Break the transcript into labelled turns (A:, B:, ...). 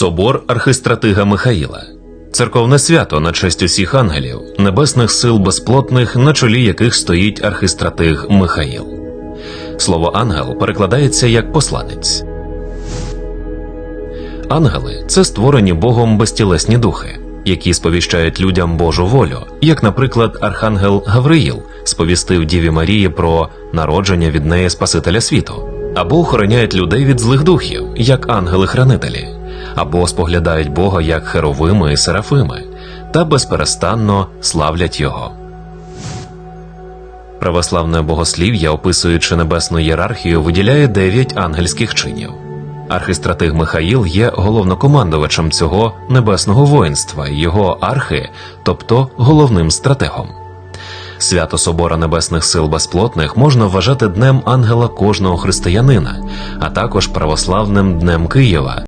A: Собор архистратига Михаїла. Церковне свято на честь усіх ангелів, небесних сил безплотних, на чолі яких стоїть архистратиг Михаїл. Слово ангел перекладається як посланець. Ангели це створені Богом безтілесні духи, які сповіщають людям Божу волю, як, наприклад, архангел Гавриїл сповістив Діві Марії про народження від неї Спасителя світу, або охороняють людей від злих духів, як ангели-хранителі, або споглядають Бога як херовими і серафими, та безперестанно славлять Його. Православне богослів'я, описуючи небесну ієрархію, виділяє дев'ять ангельських чинів. Архистратиг Михаїл є головнокомандувачем цього небесного воїнства, і його архи, тобто головним стратегом. Свято Собора Небесних Сил Безплотних можна вважати днем ангела кожного християнина, а також православним днем Києва,